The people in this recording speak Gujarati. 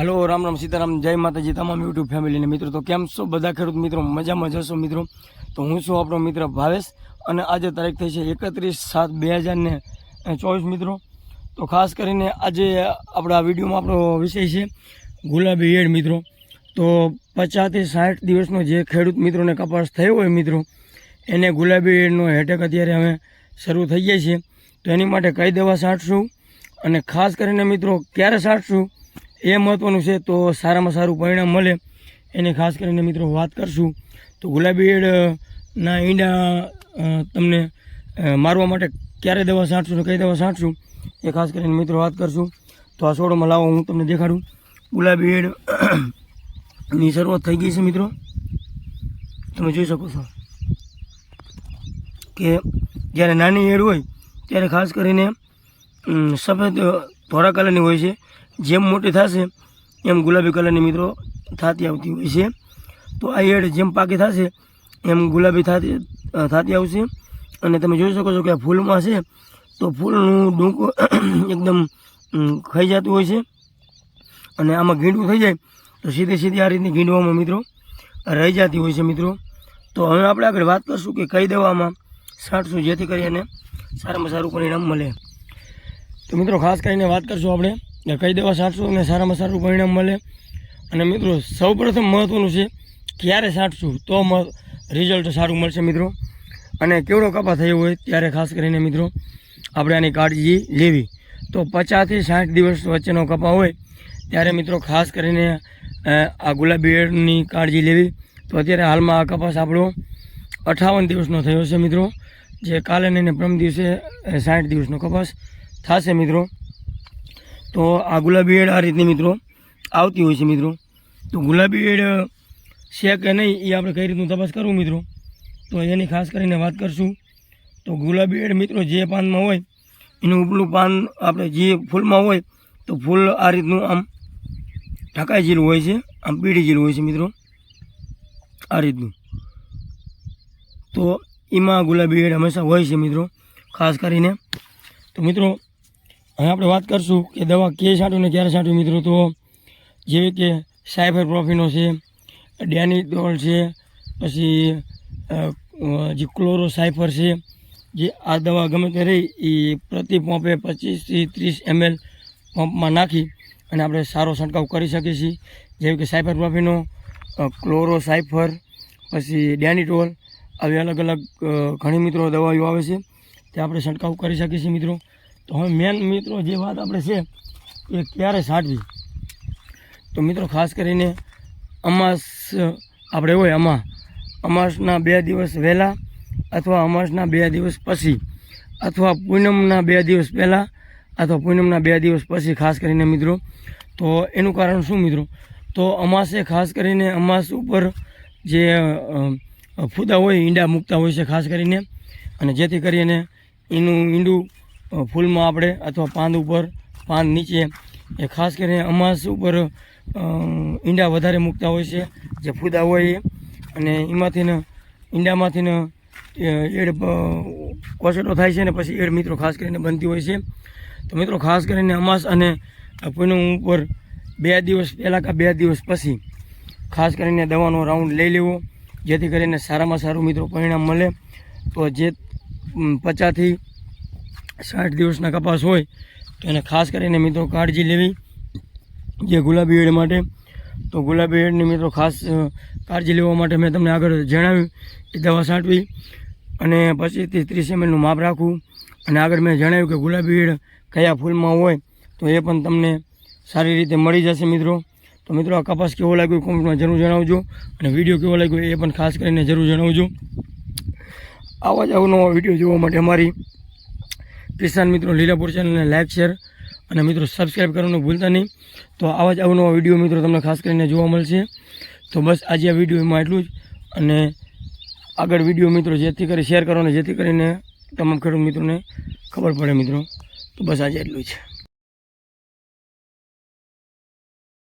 હલો, રામ રામ સીતારામ, જય માતાજી તમામ યુટ્યુબ ફેમિલીને મિત્રો. તો કેમ છો બધા ખેડૂત મિત્રો? મજામાં જશો મિત્રો? તો હું છું આપણો મિત્ર ભાવેશ અને આજે તારીખ થઈ છે એકત્રીસ સાત બે હજાર ને ચોવીસ મિત્રો. તો ખાસ કરીને આજે આપણા વિડીયોમાં આપણો વિષય છે ગુલાબી એડ મિત્રો. તો પચાસથી સાઠ દિવસનો જે ખેડૂત મિત્રોને કપાસ થયો હોય મિત્રો, એને ગુલાબી એડનો હેટેક અત્યારે અમે શરૂ થઈ જાય છે. તો એની માટે કઈ દવા છાંટશું? અને ખાસ કરીને મિત્રો, ક્યારે છાંટશું? એ મહત્ત્વનું છે તો સારામાં સારું પરિણામ મળે. એની ખાસ કરીને મિત્રો વાત કરશું તો ગુલાબી એડના ઈંડા તમને મારવા માટે ક્યારે દવા છાંટશું ને કઈ દવા છાંટશું એ ખાસ કરીને મિત્રો વાત કરશું. તો આ છોડોમાં લાવો, હું તમને દેખાડું. ગુલાબી એડની શરૂઆત થઈ ગઈ છે મિત્રો. તમે જોઈ શકો છો કે જ્યારે નાની એડ હોય ત્યારે ખાસ કરીને સફેદ ધોળા કલરની હોય છે. જેમ મોટી થશે, એમ ગુલાબી કલરની મિત્રો થતી આવતી હોય છે. તો આ એડ જેમ પાકી થશે, એમ ગુલાબી થતી થાતી આવશે. અને તમે જોઈ શકો છો કે ફૂલમાં છે, તો ફૂલનું ડૂંકો એકદમ ખાઈ જતું હોય છે. અને આમાં ગીંડું થઈ જાય, તો સીધી સીધી આ રીતની ગીંડવામાં મિત્રો રહી જતી હોય છે મિત્રો. તો હવે આપણે આગળ વાત કરશું કે કઈ દવામાં છાંટશું જેથી કરીને સારામાં સારું પરિણામ મળે. તો મિત્રો, ખાસ કરીને વાત કરશું આપણે કે કઈ દવા છાંટશું અને સારામાં સારું પરિણામ મળે. અને મિત્રો, સૌપ્રથમ મહત્ત્વનું છે, ક્યારે છાંટશું તો રિઝલ્ટ સારું મળશે મિત્રો. અને કેવડો કપા થયો હોય ત્યારે ખાસ કરીને મિત્રો, આપણે આની કાળજી લેવી. તો પચાસથી સાઠ દિવસ વચ્ચેનો કપા હોય ત્યારે મિત્રો ખાસ કરીને આ ગુલાબી એડની કાળજી લેવી. તો અત્યારે હાલમાં આ કપાસ આપણો અઠાવન દિવસનો થયો છે મિત્રો. જે કાલે નહીં પ્રમ દિવસે સાઠ દિવસનો કપાસ થશે મિત્રો. તો આ ગુલાબી એડ આ રીતની મિત્રો આવતી હોય છે મિત્રો. તો ગુલાબી એડ છે કે નહીં એ આપણે કઈ રીતનું તપાસ કરવું મિત્રો? તો એની ખાસ કરીને વાત કરશું. તો ગુલાબી એડ મિત્રો જે પાનમાં હોય, એનું ઉપલું પાન આપણે જે ફૂલમાં હોય, તો ફૂલ આ રીતનું આમ ઢકાઈ જેલું હોય છે, આમ પીળી જેલું હોય છે મિત્રો. આ રીતનું. તો એમાં ગુલાબી એડ હંમેશા હોય છે મિત્રો, ખાસ કરીને. તો મિત્રો હવે આપણે વાત કરશું કે દવા કે છાંટું ને ક્યારે છાંટું મિત્રો? તો જેવી કે સાયફર પ્રોફીનો છે ડેનિટોલ છે, પછી જે ક્લોરો સાયફર છે, જે આ દવા ગમે તે રહી એ પ્રતિ પંપે પચીસથી ત્રીસ એમએલ પંપમાં નાખી અને આપણે સારો છંટકાવ કરી શકીએ છીએ. જેવી કે સાયફર પ્રોફીનો ક્લોરો સાયફર પછી ડેનિટોલ આવી અલગ અલગ ઘણી મિત્રો દવાઓ આવે છે. તે આપણે છંટકાવ કરી શકીએ છીએ મિત્રો. તો હવે મેન મિત્રો જે વાત આપણે છે, એ ક્યારે સાચવી તો મિત્રો ખાસ કરીને અમાસ, આપણે હોય અમા અમાસના બે દિવસ વહેલા અથવા અમાસના બે દિવસ પછી અથવા પૂનમના બે દિવસ પહેલાં અથવા પૂનમના બે દિવસ પછી ખાસ કરીને મિત્રો. તો એનું કારણ શું મિત્રો? તો અમાસે ખાસ કરીને અમાસ ઉપર જે ફૂદા હોય, ઈંડા મૂકતા હોય છે ખાસ કરીને. અને જેથી કરીને એનું ઈંડું ફૂલમાં આપણે અથવા પાંદ ઉપર પાન નીચે, એ ખાસ કરીને અમાસ ઉપર ઈંડા વધારે મૂકતા હોય છે, જે ફૂદા હોય એ. અને એમાંથી ને, ઈંડામાંથી ને, એ, એડ કોસેટો થાય છે ને પછી એડ મિત્રો ખાસ કરીને બનતી હોય છે. તો મિત્રો ખાસ કરીને અમાસ અને પૂનમ ઉપર બે દિવસ પહેલાં કે બે દિવસ પછી ખાસ કરીને દવાનો રાઉન્ડ લઈ લેવો, જેથી કરીને સારામાં સારું મિત્રો પરિણામ મળે. તો જે પચાસથી સાઠ દિવસના કપાસ હોય તો એને ખાસ કરીને મિત્રો કાળજી લેવી જે ગુલાબી એડ માટે. તો ગુલાબી એડની મિત્રો ખાસ કાળજી લેવા માટે મેં તમને આગળ જણાવ્યું એ દવા છાંટવી અને પચીસથી ત્રીસ એમએલનું માપ રાખવું. અને આગળ મેં જણાવ્યું કે ગુલાબી એડ કયા ફૂલમાં હોય તો એ પણ તમને સારી રીતે મળી જશે મિત્રો. તો મિત્રો આ કપાસ કેવો લાગ્યો કોમેન્ટમાં જરૂર જણાવજો અને વીડિયો કેવો લાગ્યો એ પણ ખાસ કરીને જરૂર જણાવજો. આવા જ અવનવા વીડિયો જોવા માટે અમારી કિસાન મિત્રો લીલાપુર ચેનલને લાઇક શેર અને મિત્રો સબસ્ક્રાઈબ કરવાનું ભૂલતા નહીં. તો આવા જ અવનવા વીડિયો મિત્રો તમને ખાસ કરીને જોવા મળશે. તો બસ આજે આ વિડીયોમાં એટલું જ અને આગળ વીડિયો મિત્રો જેથી કરી શેર કરો અને જેથી કરીને તમામ ખેડૂત મિત્રોને ખબર પડે મિત્રો. તો બસ આજે એટલું જ.